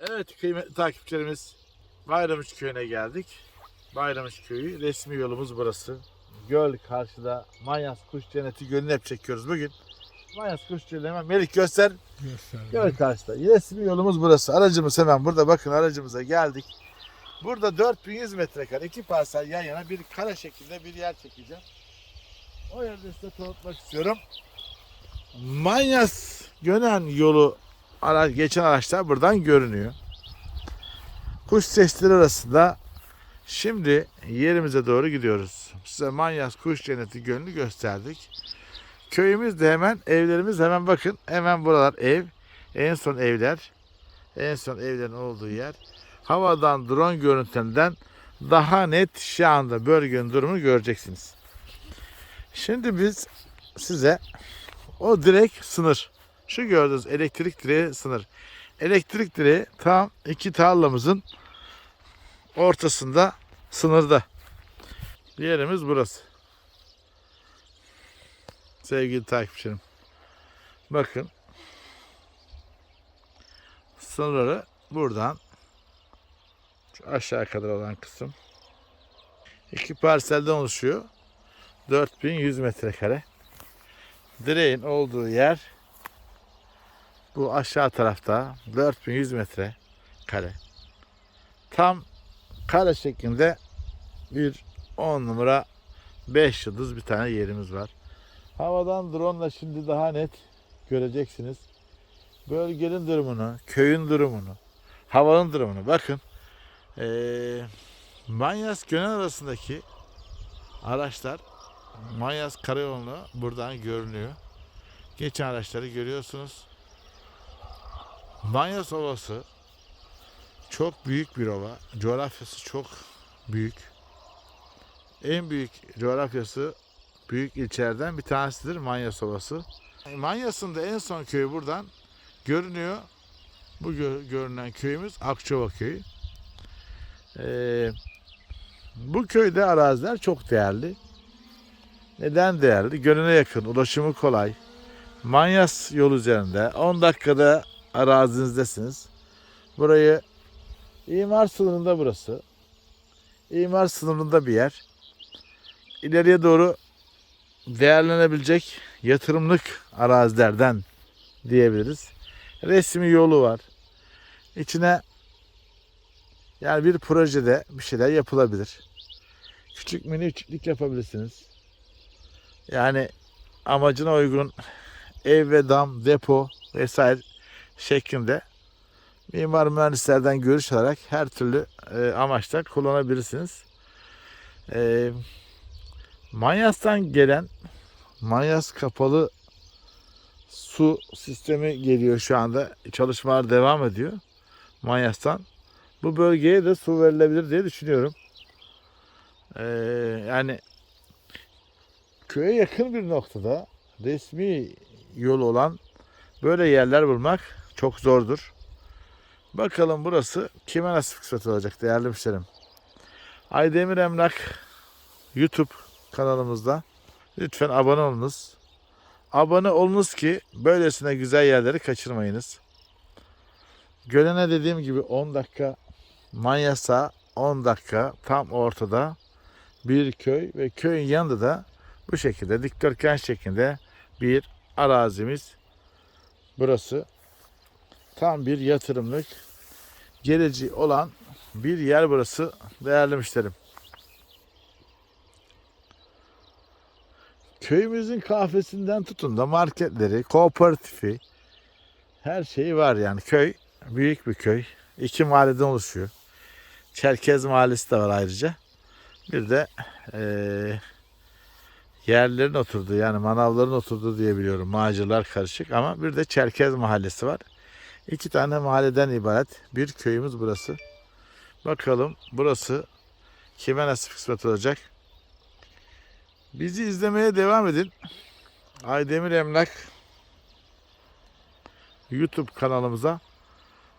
Evet kıymetli takipçilerimiz Bayramış Köyü'ne geldik. Bayramış Köyü resmi yolumuz burası. Göl karşıda Manyas Kuş Cenneti Gölü'nü hep çekiyoruz bugün. Manyas Kuş Cenneti hemen Melik göster. Göl karşıda. Resmi yolumuz burası. Aracımız hemen burada. Bakın aracımıza geldik. Burada 4100 metrekare iki parsel yan yana bir kare şeklinde bir yer çekeceğim. O yerde size tanıtmak istiyorum. Manyas Gönen yolu ara, geçen araçlar buradan görünüyor. Kuş sesleri arasında şimdi yerimize doğru gidiyoruz. Size Manyas Kuş Cenneti Gölü'nü gösterdik. Köyümüz de hemen, evlerimiz hemen bakın. Hemen buralar ev. En son evler. En son evlerin olduğu yer. Havadan drone görüntülerinden daha net şu anda bölgenin durumunu göreceksiniz. Şimdi biz size o direkt sınır. Şu gördüğünüz elektrik direği sınır. Elektrik direği tam iki tarlamızın ortasında sınırda. Yerimiz burası. Sevgili takipçilerim. Bakın. Sınırları buradan şu aşağı kadar olan kısım. iki parselden oluşuyor. 4100 metrekare. Direğin olduğu yer bu aşağı tarafta 4100 metre kare. Tam kare şeklinde bir 10 numara 5 yıldız bir tane yerimiz var. Havadan drone ile şimdi daha net göreceksiniz. Bölgenin durumunu, köyün durumunu, havanın durumunu. Bakın eee Manyas Gönen arasındaki araçlar Manyas Karayolu'nu buradan görünüyor. Geçen araçları görüyorsunuz. Manyas Ovası çok büyük bir ova. Coğrafyası çok büyük. En büyük coğrafyası büyük ilçelerden bir tanesidir Manyas Ovası. Manyas'ın da en son köyü buradan görünüyor. Bu gö- görünen köyümüz Akçova Köyü. Ee, bu köyde araziler çok değerli. Neden değerli? Gönüne yakın, ulaşımı kolay. Manyas yol üzerinde 10 dakikada arazinizdesiniz. Burayı imar sınırında burası. İmar sınırında bir yer. İleriye doğru değerlenebilecek yatırımlık arazilerden diyebiliriz. Resmi yolu var. İçine yani bir projede bir şeyler yapılabilir. Küçük mini çiftlik yapabilirsiniz. Yani amacına uygun ev ve dam, depo vesaire şeklinde mimar mühendislerden görüş alarak her türlü e, kullanabilirsiniz. E, Manyas'tan gelen Manyas kapalı su sistemi geliyor şu anda. Çalışmalar devam ediyor Manyas'tan. Bu bölgeye de su verilebilir diye düşünüyorum. E, yani köye yakın bir noktada resmi yol olan böyle yerler bulmak çok zordur. Bakalım burası kime nasip kısmet olacak değerli müşterim. Aydemir Emlak YouTube kanalımızda lütfen abone olunuz. Abone olunuz ki böylesine güzel yerleri kaçırmayınız. Gölene dediğim gibi 10 dakika Manyas'a 10 dakika tam ortada bir köy ve köyün yanında da bu şekilde dikdörtgen şeklinde bir arazimiz burası. Tam bir yatırımlık geleceği olan bir yer burası değerli müşterim. Köyümüzün kahvesinden tutun da marketleri, kooperatifi her şeyi var yani köy büyük bir köy. İki mahalleden oluşuyor. Çerkez Mahallesi de var ayrıca. Bir de eee yerlerin oturduğu yani manavların oturduğu diye biliyorum. Macirlar karışık ama bir de Çerkez Mahallesi var. İki tane mahalleden ibaret bir köyümüz burası. Bakalım burası kime nasip kısmet olacak. Bizi izlemeye devam edin. Aydemir Emlak YouTube kanalımıza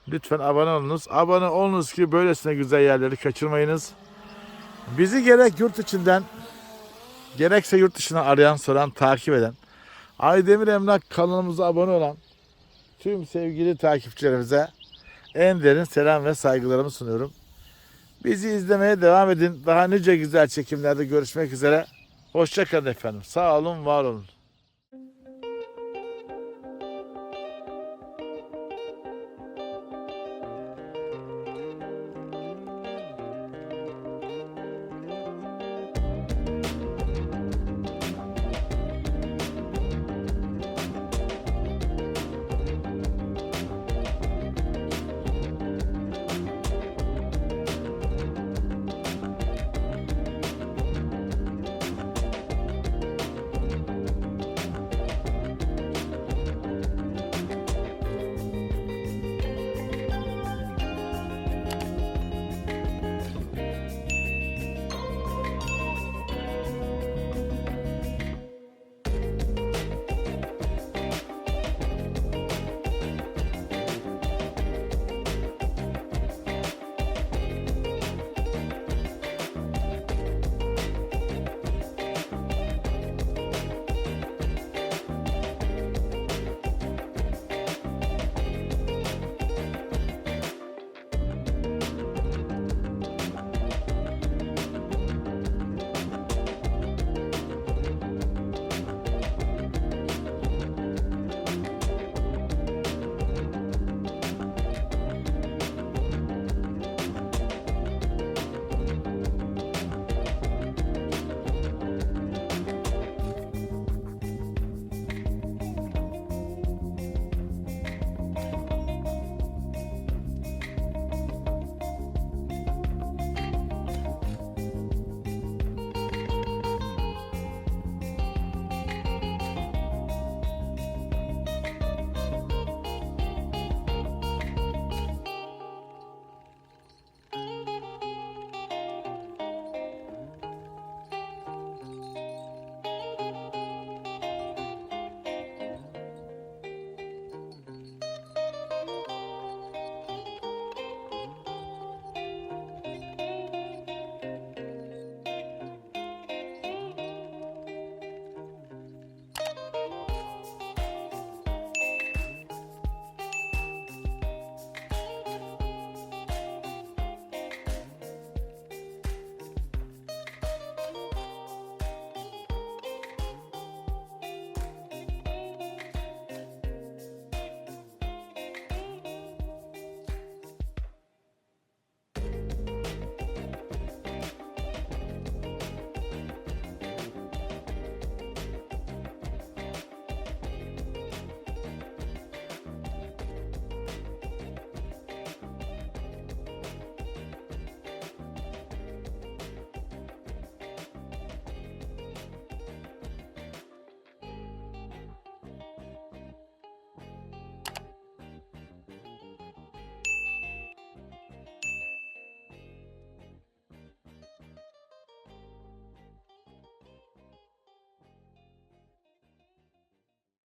lütfen abone olunuz. Abone olunuz ki böylesine güzel yerleri kaçırmayınız. Bizi gerek yurt içinden gerekse yurt dışına arayan, soran, takip eden, Aydemir Emlak kanalımıza abone olan tüm sevgili takipçilerimize en derin selam ve saygılarımı sunuyorum. Bizi izlemeye devam edin. Daha nice güzel çekimlerde görüşmek üzere. Hoşçakalın efendim. Sağ olun, var olun.